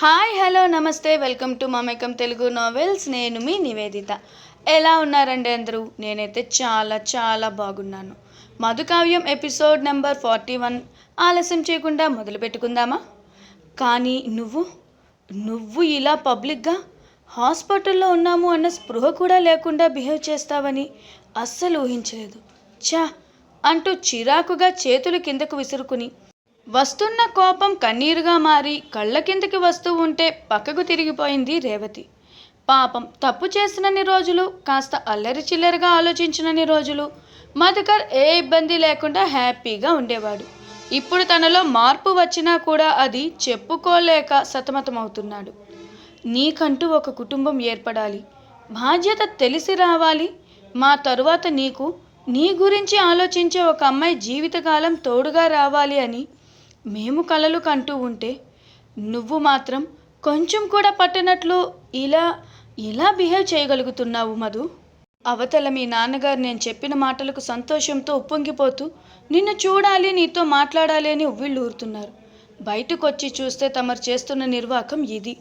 Hi hello నమస్తే welcome to Mamekam Telugu novels. నేను మీ నివేదిత. ఎలా ఉన్నారండి అందరూ? నేనైతే చాలా చాలా బాగున్నాను. Madhukavyam episode number forty one. ఆలస్యం చేయకుండా మొదలు పెట్టుకుందామా? కానీ నువ్వు నువ్వు ఇలా పబ్లిక్గా హాస్పిటల్లో ఉన్నాము అన్న స్పృహ కూడా లేకుండా బిహేవ్ చేస్తావని అస్సలు ఊహించలేదు. చా అంటూ చిరాకుగా చేతులు కిందకు విసురుకుని వస్తున్న కోపం కన్నీరుగా మారి కళ్ళ కిందకి వస్తూ ఉంటే పక్కకు తిరిగిపోయింది రేవతి. పాపం తప్పు చేసినన్ని రోజులు కాస్త అల్లరి చిల్లరగా ఆలోచించినన్ని రోజులు మధుకర్ ఏ ఇబ్బంది లేకుండా హ్యాపీగా ఉండేవాడు. ఇప్పుడు తనలో మార్పు వచ్చినా కూడా అది చెప్పుకోలేక సతమతమవుతున్నాడు. నీకంటూ ఒక కుటుంబం ఏర్పడాలి. బాధ్యత తెలిసి రావాలి. మా తరువాత నీకు నీ గురించి ఆలోచించే ఒక అమ్మాయి జీవితకాలం తోడుగా రావాలి అని మేము కలలు కంటూ ఉంటే నువ్వు మాత్రం కొంచెం కూడా పట్టనట్లు ఇలా ఇలా బిహేవ్ చేయగలుగుతున్నావు మధు. అవతల మీ నాన్నగారు నేను చెప్పిన మాటలకు సంతోషంతో ఉప్పొంగిపోతూ నిన్ను చూడాలి నీతో మాట్లాడాలి అని ఉవ్విళ్ళు ఊరుతున్నారు. బయటకొచ్చి చూస్తే తమరు చేస్తున్న నిర్వాకం ఇది.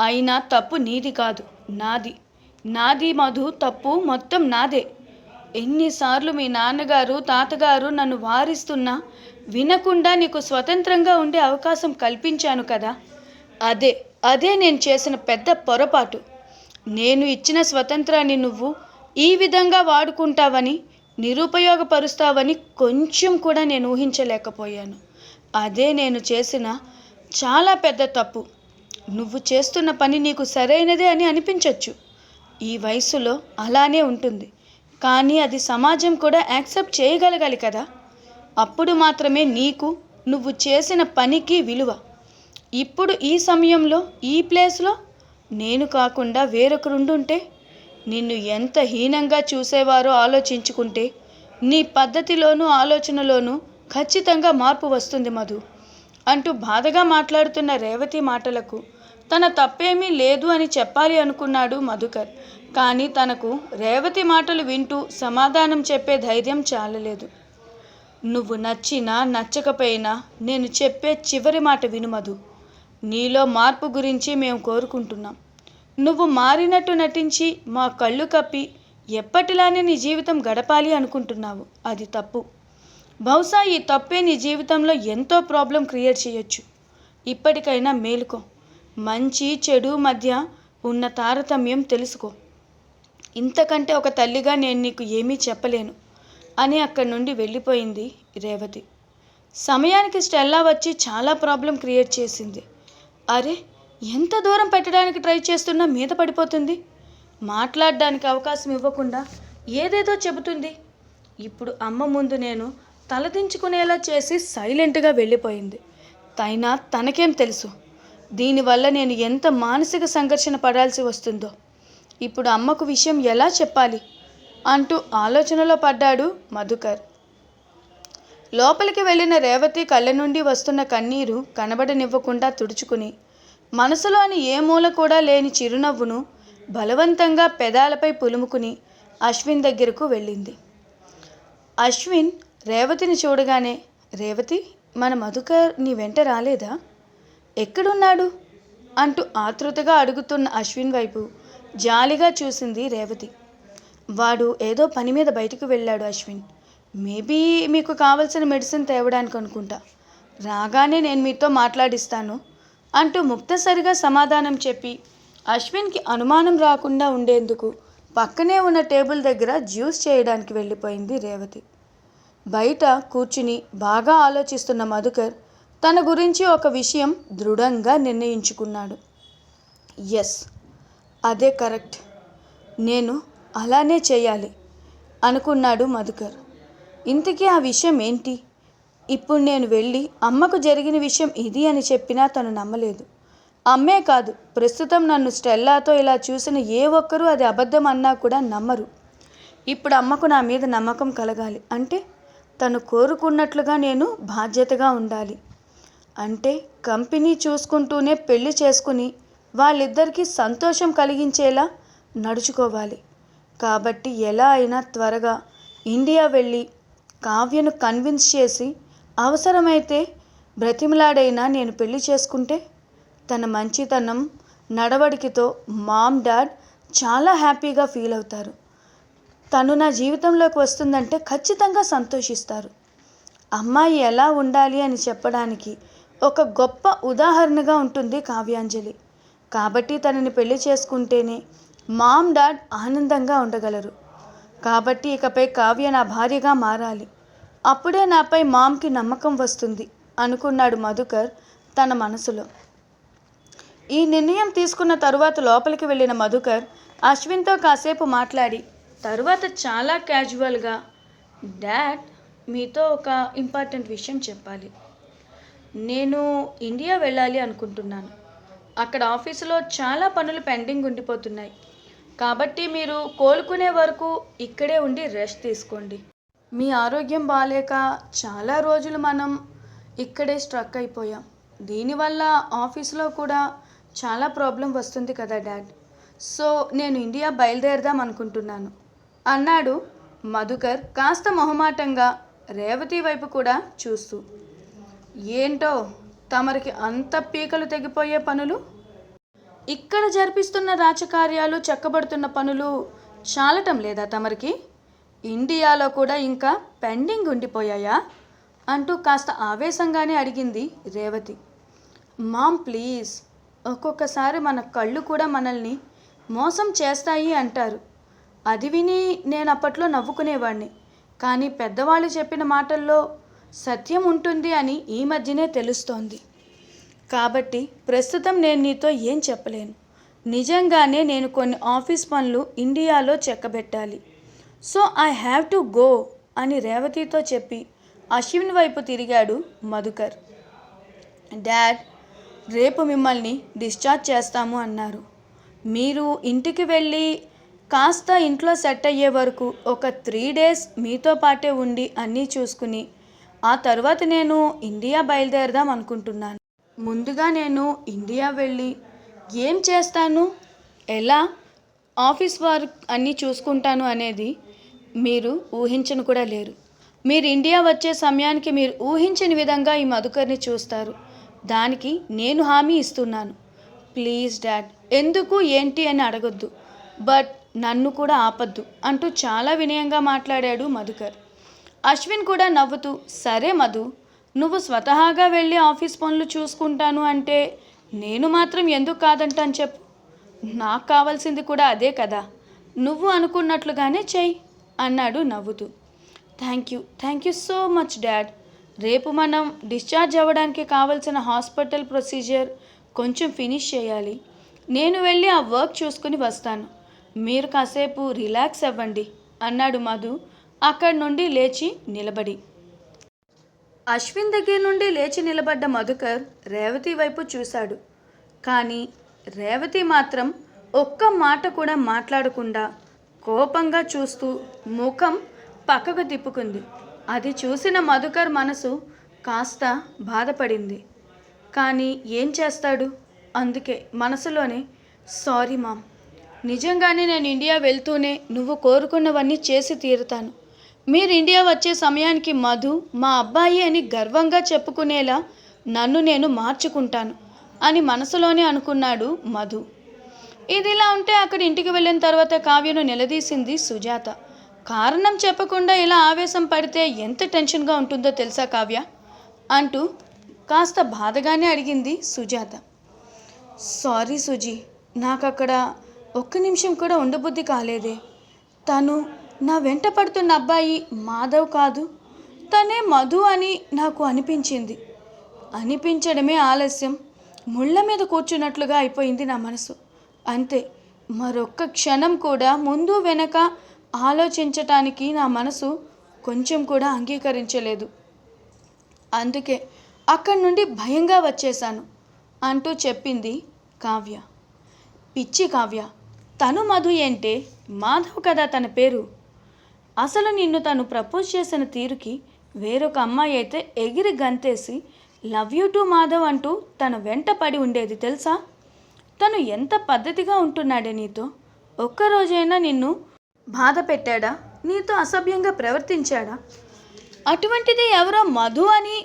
అయినా తప్పు నీది కాదు నాది. నాది మధు తప్పు మొత్తం నాదే. ఎన్నిసార్లు మీ నాన్నగారు తాతగారు నన్ను వారిస్తున్నా వినకుండా నీకు స్వతంత్రంగా ఉండే అవకాశం కల్పించాను కదా. అదే అదే నేను చేసిన పెద్ద పొరపాటు. నేను ఇచ్చిన స్వతంత్రాన్ని నువ్వు ఈ విధంగా వాడుకుంటావని నిరుపయోగపరుస్తావని కొంచెం కూడా నేను ఊహించలేకపోయాను. అదే నేను చేసిన చాలా పెద్ద తప్పు. నువ్వు చేస్తున్న పని నీకు సరైనదే అని అనిపించవచ్చు ఈ వయసులో అలానే ఉంటుంది. కానీ అది సమాజం కూడా యాక్సెప్ట్ చేయగలగాలి కదా. అప్పుడు మాత్రమే నీకు నువ్వు చేసిన పనికి విలువ. ఇప్పుడు ఈ సమయంలో ఈ ప్లేస్లో నేను కాకుండా వేరొకరుండుంటే నిన్ను ఎంత హీనంగా చూసేవారో ఆలోచించుకుంటే నీ పద్ధతిలోనూ ఆలోచనలోనూ ఖచ్చితంగా మార్పు వస్తుంది మధు. అంటూ బాధగా మాట్లాడుతున్న రేవతి మాటలకు తన తప్పేమీ లేదు అని చెప్పాలి అనుకున్నాడు మధుకర్. కానీ తనకు రేవతి మాటలు వింటూ సమాధానం చెప్పే ధైర్యం చాలలేదు. నువ్వు నచ్చినా నచ్చకపోయినా నేను చెప్పే చివరి మాట విను మధు. నీలో మార్పు గురించి మేము కోరుకుంటున్నాం. నువ్వు మారినట్టు నటించి మా కళ్ళు కప్పి ఎప్పటిలానే నీ జీవితం గడపాలి అనుకుంటున్నావు. అది తప్పు. బహుశా ఈ తప్పే నీ జీవితంలో ఎంతో ప్రాబ్లం క్రియేట్ చేయొచ్చు. ఇప్పటికైనా మేలుకో. మంచి చెడు మధ్య ఉన్న తారతమ్యం తెలుసుకో. ఇంతకంటే ఒక తల్లిగా నేను నీకు ఏమీ చెప్పలేను. అని అక్కడి నుండి వెళ్ళిపోయింది రేవతి. సమయానికి స్టెల్లా వచ్చి చాలా ప్రాబ్లం క్రియేట్ చేసింది. అరే ఎంత దూరం పెట్టడానికి ట్రై చేస్తున్నా మీద పడిపోతుంది. మాట్లాడడానికి అవకాశం ఇవ్వకుండా ఏదేదో చెబుతుంది. ఇప్పుడు అమ్మ ముందు నేను తలదించుకునేలా చేసి సైలెంట్గా వెళ్ళిపోయింది. తైనా తనకేం తెలుసు. దీనివల్ల నేను ఎంత మానసిక సంఘర్షణ పడాల్సి వస్తుందో. ఇప్పుడు అమ్మకు విషయం ఎలా చెప్పాలి? అంటూ ఆలోచనలో పడ్డాడు మధుకర్. లోపలికి వెళ్ళిన రేవతి కళ్ళ నుండి వస్తున్న కన్నీరు కనబడనివ్వకుండా తుడుచుకుని మనసులోని ఏ మూల కూడా లేని చిరునవ్వును బలవంతంగా పెదాలపై పులుముకుని అశ్విన్ దగ్గరకు వెళ్ళింది. అశ్విన్ రేవతిని చూడగానే రేవతి మన మధుకర్ నీ వెంట రాలేదా? ఎక్కడున్నాడు? అంటూ ఆతృతగా అడుగుతున్న అశ్విన్ వైపు జాలిగా చూసింది రేవతి. వాడు ఏదో పని మీద బయటకు వెళ్ళాడు అశ్విన్. మేబీ మీకు కావలసిన మెడిసిన్ తేవడానికి అనుకుంటా. రాగానే నేను మీతో మాట్లాడిస్తాను అంటూ ముక్తసరిగా సమాధానం చెప్పి అశ్విన్కి అనుమానం రాకుండా ఉండేందుకు పక్కనే ఉన్న టేబుల్ దగ్గర జ్యూస్ చేయడానికి వెళ్ళిపోయింది రేవతి. బయట కూర్చుని బాగా ఆలోచిస్తున్న మధుకర్ తన గురించి ఒక విషయం దృఢంగా నిర్ణయించుకున్నాడు. ఎస్ అదే కరెక్ట్. నేను అలానే చేయాలి అనుకున్నాడు మధుకర్. ఇంతకీ ఆ విషయం ఏంటి? ఇప్పుడు నేను వెళ్ళి అమ్మకు జరిగిన విషయం ఇది అని చెప్పినా తను నమ్మలేదు. అమ్మే కాదు ప్రస్తుతం నన్ను స్టెల్లాతో ఇలా చూసిన ఏ ఒక్కరూ అది అబద్ధం అన్నా కూడా నమ్మరు. ఇప్పుడు అమ్మకు నా మీద నమ్మకం కలగాలి. అంటే తను కోరుకున్నట్లుగా నేను బాధ్యతగా ఉండాలి. అంటే కంపెనీ చూసుకుంటూనే పెళ్ళి చేసుకుని వాళ్ళిద్దరికీ సంతోషం కలిగించేలా నడుచుకోవాలి. కాబట్టి ఎలా అయినా త్వరగా ఇండియా వెళ్ళి కావ్యను కన్విన్స్ చేసి అవసరమైతే బ్రతిమలాడైనా నేను పెళ్ళి చేసుకుంటే తన మంచితనం నడవడికతో మామ్ డాడ్ చాలా హ్యాపీగా ఫీల్ అవుతారు. తను నా జీవితంలోకి వస్తుందంటే ఖచ్చితంగా సంతోషిస్తారు. అమ్మాయి ఎలా ఉండాలి అని చెప్పడానికి ఒక గొప్ప ఉదాహరణగా ఉంటుంది కావ్యాంజలి. కాబట్టి తనని పెళ్ళి చేసుకుంటేనే మామ్ డాడ్ ఆనందంగా ఉండగలరు. కాబట్టి ఇకపై కావ్య నా భార్యగా మారాలి. అప్పుడే నాపై మామ్కి నమ్మకం వస్తుంది అనుకున్నాడు మధుకర్ తన మనసులో. ఈ నిర్ణయం తీసుకున్న తరువాత లోపలికి వెళ్ళిన మధుకర్ అశ్విన్తో కాసేపు మాట్లాడి తరువాత చాలా క్యాజువల్గా డాడ్ మీతో ఒక ఇంపార్టెంట్ విషయం చెప్పాలి. నేను ఇండియా వెళ్ళాలి అనుకుంటున్నాను. అక్కడ ఆఫీసులో చాలా పనులు పెండింగ్ ఉండిపోతున్నాయి. కాబట్టి మీరు కోలుకునే వరకు ఇక్కడే ఉండి రెస్ట్ తీసుకోండి. మీ ఆరోగ్యం బాగాలేక చాలా రోజులు మనం ఇక్కడే స్ట్రక్ అయిపోయాం. దీనివల్ల ఆఫీస్లో కూడా చాలా ప్రాబ్లం వస్తుంది కదా డాడ్. సో నేను ఇండియా బయలుదేరదాం అనుకుంటున్నాను. అన్నాడు మధుకర్ కాస్త మొహమాటంగా రేవతి వైపు కూడా చూస్తూ. ఏంటో తమరికి అంత పీకలు తెగిపోయే పనులు? ఇక్కడ జరిపిస్తున్న రాజకార్యాలు చెక్కబడుతున్న పనులు చాలటం లేదా తమరికి? ఇండియాలో కూడా ఇంకా పెండింగ్ ఉండిపోయాయా? అంటూ కాస్త ఆవేశంగానే అడిగింది రేవతి. Ma'am please. ఒక్కొక్కసారి మన కళ్ళు కూడా మనల్ని మోసం చేస్తాయి అంటారు. అది విని నేను అప్పట్లో నవ్వుకునేవాడిని కానీ పెద్దవాళ్ళు చెప్పిన మాటల్లో సత్యం ఉంటుంది అని ఈ మధ్యనే తెలుస్తోంది. కాబట్టి ప్రస్తుతం నేను నీతో ఏం చెప్పలేను. నిజంగానే నేను కొన్ని ఆఫీస్ పనులు ఇండియాలో చెక్కబెట్టాలి. So I have to go అని రేవతితో చెప్పి అశ్విన్ వైపు తిరిగాడు మధుకర్. డాడ్ రేపు మిమ్మల్ని డిశ్చార్జ్ చేస్తాము అన్నారు. మీరు ఇంటికి వెళ్ళి కాస్త ఇంట్లో సెట్ అయ్యే వరకు ఒక త్రీ డేస్ మీతో పాటే ఉండి అన్నీ చూసుకుని ఆ తర్వాత నేను ఇండియా బయలుదేరదాం అనుకుంటున్నాను. ముందుగా నేను ఇండియా వెళ్ళి ఏం చేస్తాను? ఎలా ఆఫీస్ వర్క్ అన్నీ చూసుకుంటాను అనేది మీరు ఊహించను కూడా లేరు. మీరు ఇండియా వచ్చే సమయానికి మీరు ఊహించని విధంగా ఈ మధుకర్ని చూస్తారు. దానికి నేను హామీ ఇస్తున్నాను. ప్లీజ్ డాడ్ ఎందుకు ఏంటి అని అడగొద్దు. బట్ నన్ను కూడా ఆపద్దు అంటూ చాలా వినయంగా మాట్లాడాడు మధుకర్. అశ్విన్ కూడా నవ్వుతూ సరే మధు నువ్వు స్వతహాగా వెళ్ళి ఆఫీస్ పనులు చూసుకుంటాను అంటే నేను మాత్రం ఎందుకు కాదంటాను చెప్పు. నాకు కావాల్సింది కూడా అదే కదా. నువ్వు అనుకున్నట్లుగానే చెయ్యి అన్నాడు నవ్వుతూ. Thank you thank you so much dad రేపు మనం డిశ్చార్జ్ అవ్వడానికి కావలసిన హాస్పిటల్ ప్రొసీజర్ కొంచెం ఫినిష్ చేయాలి. నేను వెళ్ళి ఆ వర్క్ చూసుకుని వస్తాను. మీరు కాసేపు రిలాక్స్ అవ్వండి అన్నాడు మధు అక్కడి నుండి లేచి నిలబడి. అశ్విన్ దగ్గర నుండి లేచి నిలబడ్డ మధుకర్ రేవతి వైపు చూశాడు. కానీ రేవతి మాత్రం ఒక్క మాట కూడా మాట్లాడకుండా కోపంగా చూస్తూ ముఖం పక్కకు తిప్పుకుంది. అది చూసిన మధుకర్ మనసు కాస్త బాధపడింది. కానీ ఏం చేస్తాడు? అందుకే మనసులోనే సారీ మామ్. నిజంగానే నేను ఇండియా వెళ్తూనే నువ్వు కోరుకున్నవన్నీ చేసి తీరుతాను. మీరు ఇండియా వచ్చే సమయానికి మధు మా అబ్బాయి అని గర్వంగా చెప్పుకునేలా నన్ను నేను మార్చుకుంటాను అని మనసులోనే అనుకున్నాడు మధు. ఇదిలా ఉంటే అక్కడ ఇంటికి వెళ్ళిన తర్వాత కావ్యను నిలదీసింది సుజాత. కారణం చెప్పకుండా ఇలా ఆవేశం పడితే ఎంత టెన్షన్గా ఉంటుందో తెలుసా కావ్య? అంటూ కాస్త బాధగానే అడిగింది సుజాత. సారీ సుజీ నాకు అక్కడ ఒక్క నిమిషం కూడా ఉండబుద్ధి కాలేదే. తను నా వెంట పడుతున్న అబ్బాయి మాధవ్ కాదు. తనే మధు అని నాకు అనిపించింది. అనిపించడమే ఆలస్యం. ముళ్ళ మీద కూర్చున్నట్లుగా అయిపోయింది నా మనసు. అంతే మరొక్క క్షణం కూడా ముందు వెనక ఆలోచించటానికి నా మనసు కొంచెం కూడా అంగీకరించలేదు. అందుకే అక్కడి నుండి భయంగా వచ్చేశాను అంటూ చెప్పింది కావ్య. పిచ్చి కావ్య తను మధు ఏంటే? మాధవ్ కదా తన పేరు. అసలు నిన్ను తను ప్రపోజ్ చేసిన తీరుకి వేరొక అమ్మాయి అయితే ఎగిరి గంతేసి లవ్ యూ టు మాధవ్ అంటూ తన వెంట పడి ఉండేది తెలుసా? తను ఎంత పద్ధతిగా ఉంటున్నాడే నీతో? ఒక్కరోజైనా నిన్ను బాధ పెట్టాడా? నీతో అసభ్యంగా ప్రవర్తించాడా? అటువంటిది ఎవరో మధు అని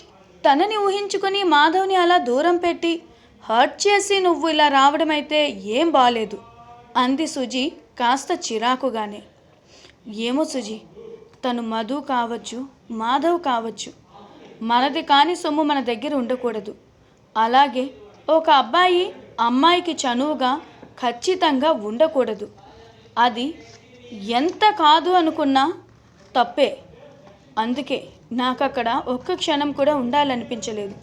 తనని ఊహించుకొని మాధవ్ని అలా దూరం పెట్టి హర్ట్ చేసి నువ్వు ఇలా రావడం అయితే ఏం బాలేదు అంది సుజి కాస్త చిరాకుగానే. ఏమో సుజీ తను మధు కావచ్చు మాధవ్ కావచ్చు. మనది కాని సొమ్ము మన దగ్గర ఉండకూడదు. అలాగే ఒక అబ్బాయి అమ్మాయికి చనువుగా ఖచ్చితంగా ఉండకూడదు. అది ఎంత కాదు అనుకున్నా తప్పే. అందుకే నాకు అక్కడ ఒక్క క్షణం కూడా ఉండాలనిపించలేదు.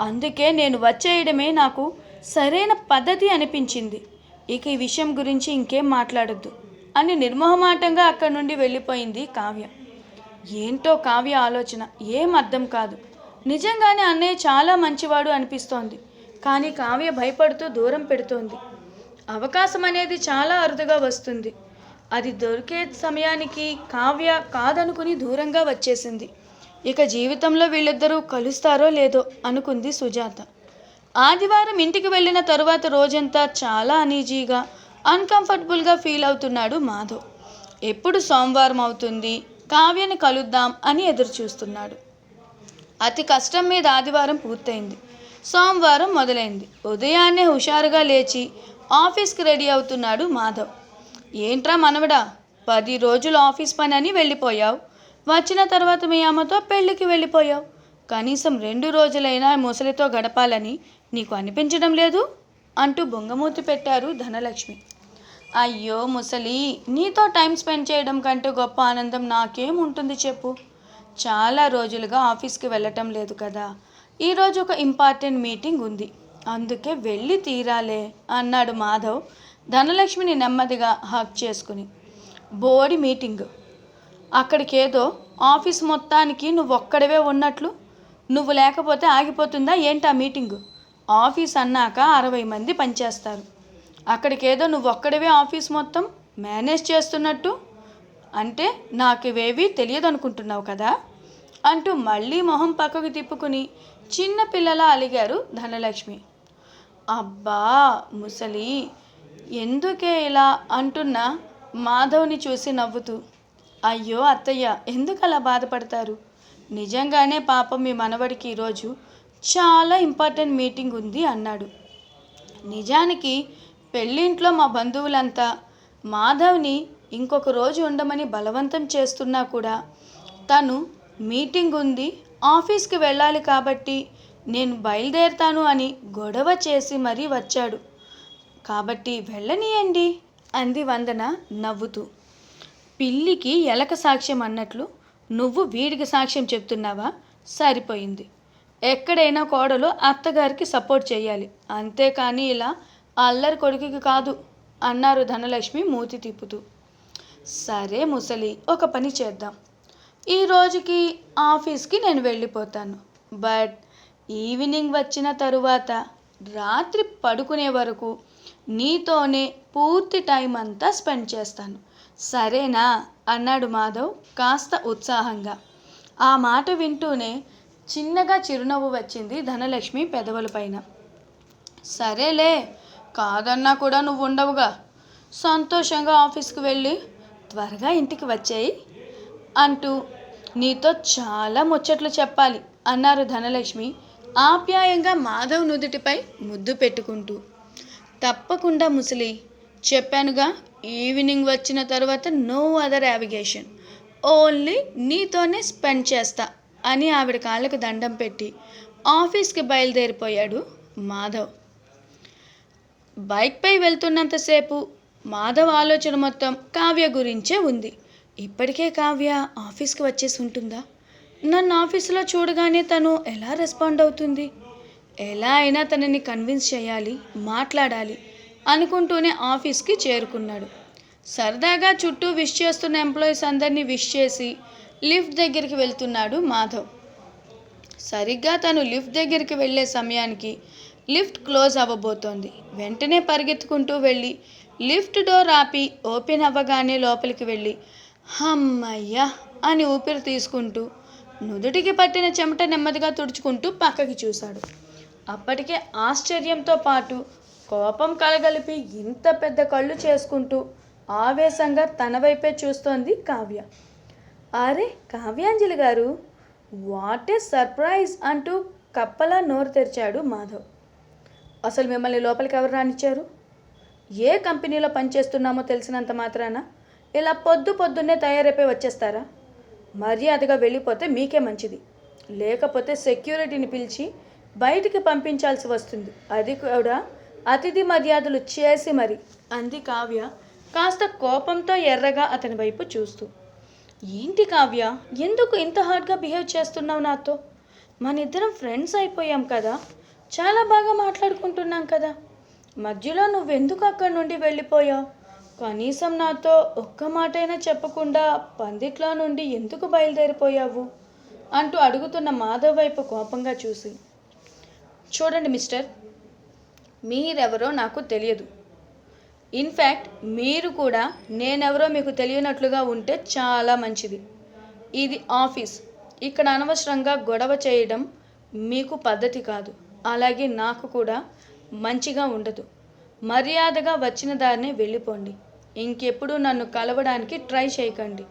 అందుకే నేను వచ్చేయడమే నాకు సరైన పద్ధతి అనిపించింది. ఇక ఈ విషయం గురించి ఇంకేం మాట్లాడద్దు. అని నిర్మోహమాటంగా అక్కడి నుండి వెళ్ళిపోయింది కావ్య. ఏంటో కావ్య ఆలోచన ఏం అర్థం కాదు. నిజంగానే అన్నయ్య చాలా మంచివాడు అనిపిస్తోంది. కానీ కావ్య భయపడుతూ దూరం పెడుతోంది. అవకాశం అనేది చాలా అరుదుగా వస్తుంది. అది దొరికే సమయానికి కావ్య కాదనుకుని దూరంగా వచ్చేసింది. ఇక జీవితంలో వీళ్ళిద్దరూ కలుస్తారో లేదో అనుకుంది సుజాత. ఆదివారం ఇంటికి వెళ్ళిన తరువాత రోజంతా చాలా అనీజీగా అన్కంఫర్టబుల్గా ఫీల్ అవుతున్నాడు మాధవ్. ఎప్పుడు సోమవారం అవుతుంది? కావ్యని కలుద్దాం అని ఎదురు చూస్తున్నాడు అతి కష్టం మీద ఆదివారం పూర్తయింది. సోమవారం మొదలైంది. ఉదయాన్నే హుషారుగా లేచి ఆఫీస్కి రెడీ అవుతున్నాడు మాధవ్. ఏంట్రా మనవడా పది రోజులు ఆఫీస్ పని అని వెళ్ళిపోయావు. వచ్చిన తర్వాత మీ అమ్మతో పెళ్ళికి వెళ్ళిపోయావు. కనీసం రెండు రోజులైనా ముసలితో గడపాలని నీకు అనిపించడం లేదు? అంటూ బొంగమూతి పెట్టారు ధనలక్ష్మి. అయ్యో ముసలి నీతో టైం స్పెండ్ చేయడం కంటే గొప్ప ఆనందం నాకేం ఉంటుంది చెప్పు. చాలా రోజులుగా ఆఫీస్కి వెళ్ళటం లేదు కదా. ఈరోజు ఒక ఇంపార్టెంట్ మీటింగ్ ఉంది. అందుకే వెళ్ళి తీరాలే అన్నాడు మాధవ్ ధనలక్ష్మిని నెమ్మదిగా హక్ చేసుకుని. బోడి మీటింగ్. అక్కడికేదో ఆఫీస్ మొత్తానికి నువ్వు ఒక్కడవే ఉన్నట్లు. నువ్వు లేకపోతే ఆగిపోతుందా ఏంటి ఆ మీటింగు? ఆఫీస్ అన్నాక అరవై మంది పనిచేస్తారు. అక్కడికేదో నువ్వు ఒక్కడవే ఆఫీస్ మొత్తం మేనేజ్ చేస్తున్నట్టు? అంటే నాకు ఇవేవీ తెలియదు అనుకుంటున్నావు కదా? అంటూ మళ్ళీ మొహం పక్కకు తిప్పుకుని చిన్న పిల్లలా అలిగారు ధనలక్ష్మి. అబ్బా ముసలి ఎందుకే ఇలా అంటున్న? మాధవ్ని చూసి నవ్వుతూ. అయ్యో అత్తయ్య ఎందుకు అలా బాధపడతారు? నిజంగానే పాపం మీ మనవడికి ఈరోజు చాలా ఇంపార్టెంట్ మీటింగ్ ఉంది అన్నాడు. నిజానికి పెళ్ళింట్లో మా బంధువులంతా మాధవ్ని ఇంకొక రోజు ఉండమని బలవంతం చేస్తున్నా కూడా తను మీటింగ్ ఉంది ఆఫీస్కి వెళ్ళాలి కాబట్టి నేను బయలుదేరుతాను అని గొడవ చేసి మరీ వచ్చాడు. కాబట్టి వెళ్ళనీయండి అంది వందన నవ్వుతూ. పిల్లికి ఎలక సాక్ష్యం అన్నట్లు నువ్వు వీడికి సాక్ష్యం చెప్తున్నావా? సరిపోయింది. ఎక్కడైనా కోడలు అత్తగారికి సపోర్ట్ చేయాలి. అంతేకాని ఇలా అల్లరి కొడుకుకి కాదు అన్నారు ధనలక్ష్మి మూతి తిప్పుతూ. సరే ముసలి ఒక పని చేద్దాం. ఈ రోజుకి ఆఫీస్కి నేను వెళ్ళిపోతాను. బట్ ఈవినింగ్ వచ్చిన తరువాత రాత్రి పడుకునే వరకు నీతోనే పూర్తి టైం అంతా స్పెండ్ చేస్తాను. సరేనా? అన్నాడు మాధవ్ కాస్త ఉత్సాహంగా. ఆ మాట వింటూనే చిన్నగా చిరునవ్వు వచ్చింది ధనలక్ష్మి పెదవుల పైన సరేలే కాదన్నా కూడా నువ్వు ఉండవుగా సంతోషంగా ఆఫీస్కి వెళ్ళి త్వరగా ఇంటికి వచ్చాయి అంటూ నీతో చాలా ముచ్చట్లు చెప్పాలి అన్నారు ధనలక్ష్మి ఆప్యాయంగా మాధవ్ నుదుటిపై ముద్దు పెట్టుకుంటూ. తప్పకుండా ముసలి చెప్పానుగా ఈవినింగ్ వచ్చిన తర్వాత నో అదర్ యావిగేషన్ ఓన్లీ నీతోనే స్పెండ్ చేస్తా అని ఆవిడ కాళ్ళకు దండం పెట్టి ఆఫీస్కి బయలుదేరిపోయాడు మాధవ్. బైక్పై వెళ్తున్నంతసేపు మాధవ్ ఆలోచన మొత్తం కావ్య గురించే ఉంది. ఇప్పటికే కావ్య ఆఫీస్కి వచ్చేసి ఉంటుందా? నన్ను ఆఫీసులో చూడగానే తను ఎలా రెస్పాండ్ అవుతుంది? ఎలా అయినా తనని కన్విన్స్ చేయాలి మాట్లాడాలి అనుకుంటూనే ఆఫీస్కి చేరుకున్నాడు. సరదాగా చుట్టూ విష్ చేస్తున్న ఎంప్లాయీస్ అందరినీ విష్ చేసి లిఫ్ట్ దగ్గరికి వెళ్తున్నాడు మాధవ్. సరిగ్గా తను లిఫ్ట్ దగ్గరికి వెళ్ళే సమయానికి లిఫ్ట్ క్లోజ్ అవ్వబోతోంది. వెంటనే పరిగెత్తుకుంటూ వెళ్ళి లిఫ్ట్ డోర్ ఆపి ఓపెన్ అవ్వగానే లోపలికి వెళ్ళి హమ్మయ్యా! అని ఊపిరి తీసుకుంటూ నుదుటికి పట్టిన చెమట నెమ్మదిగా తుడుచుకుంటూ పక్కకి చూశాడు. అప్పటికే ఆశ్చర్యంతో పాటు కోపం కలగలిపి ఇంత పెద్ద కళ్ళు చేసుకుంటూ ఆవేశంగా తన వైపే చూస్తోంది కావ్య. అరే కావ్యాంజలి గారు వాట్ ఏ సర్ప్రైజ్ అంటూ కప్పలా నోరు తెరిచాడు మాధవ్. అసలు మిమ్మల్ని లోపలికి ఎవరు రానిచ్చారు? ఏ కంపెనీలో పనిచేస్తున్నామో తెలిసినంత మాత్రాన ఇలా పొద్దు పొద్దున్నే తయారైపోయి వచ్చేస్తారా? మర్యాదగా వెళ్ళిపోతే మీకే మంచిది. లేకపోతే సెక్యూరిటీని పిలిచి బయటికి పంపించాల్సి వస్తుంది. అది కూడా అతిథి మర్యాదలు చేసి మరి. అంది కావ్య కాస్త కోపంతో ఎర్రగా అతని వైపు చూస్తూ. ఏంటి కావ్య ఎందుకు ఇంత హార్డ్గా బిహేవ్ చేస్తున్నావు నాతో? మన ఇద్దరం ఫ్రెండ్స్ అయిపోయాం కదా. చాలా బాగా మాట్లాడుకుంటున్నాం కదా. మధ్యలో నువ్వెందుకు అక్కడి నుండి వెళ్ళిపోయావు? కనీసం నాతో ఒక్క మాటైనా చెప్పకుండా పందిట్లో నుండి ఎందుకు బయలుదేరిపోయావు? అంటూ అడుగుతున్న మాధవ్ వైపు కోపంగా చూసి. చూడండి మిస్టర్ మీరెవరో నాకు తెలియదు. ఇన్ఫ్యాక్ట్ మీరు కూడా నేనెవరో మీకు తెలియనట్లుగా ఉంటే చాలా మంచిది. ఇది ఆఫీస్. ఇక్కడ అనవసరంగా గొడవ చేయడం మీకు పద్ధతి కాదు. అలాగే నాకు కూడా మంచిగా ఉండదు. మర్యాదగా వచ్చిన దారినే వెళ్ళిపోండి. ఇంకెప్పుడు నన్ను కలవడానికి ట్రై చేయకండి.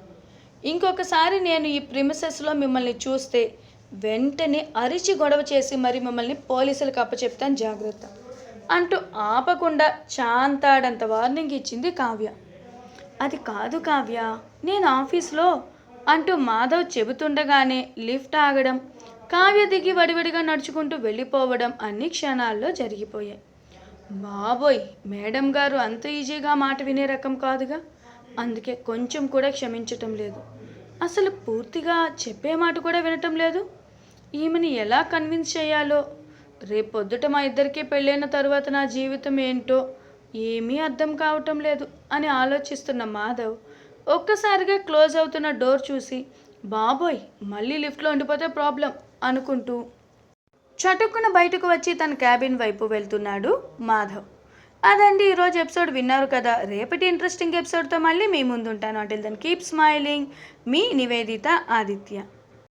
ఇంకొకసారి నేను ఈ ప్రిమిసెస్లో మిమ్మల్ని చూస్తే వెంటనే అరిచి గొడవ చేసి మరి మిమ్మల్ని పోలీసులకు అప్పచెప్తాను జాగ్రత్త. అంటూ ఆపకుండా చాంతాడంత వార్నింగ్ ఇచ్చింది కావ్య. అది కాదు కావ్య నేను ఆఫీస్లో అంటూ మాధవ్ చెబుతుండగానే లిఫ్ట్ ఆగడం కావ్య దిగి వడివడిగా నడుచుకుంటూ వెళ్ళిపోవడం అన్ని క్షణాల్లో జరిగిపోయాయి. బాబోయ్ మేడం గారు అంత ఈజీగా మాట వినే రకం కాదుగా? అందుకే కొంచెం కూడా క్షమించటం లేదు. అసలు పూర్తిగా చెప్పే మాట కూడా వినటం లేదు. ఈమెని ఎలా కన్విన్స్ చేయాలో? రేపొద్దుట మా ఇద్దరికి పెళ్ళైన తర్వాత నా జీవితం ఏంటో ఏమీ అర్థం కావటం లేదు అని ఆలోచిస్తున్న మాధవ్ ఒక్కసారిగా క్లోజ్ అవుతున్న డోర్ చూసి బాబోయ్ మళ్ళీ లిఫ్ట్లో ఉండిపోతే ప్రాబ్లం. అనుకుంటూ చటుక్కున బయటకు వచ్చి తన క్యాబిన్ వైపు వెళ్తున్నాడు మాధవ్. అదండి ఈరోజు ఎపిసోడ్ విన్నారు కదా. రేపటి ఇంట్రెస్టింగ్ ఎపిసోడ్తో మళ్ళీ మీ ముందుంటాను. అంటిల్ దెన్ కీప్ స్మైలింగ్ మీ నివేదిత ఆదిత్య.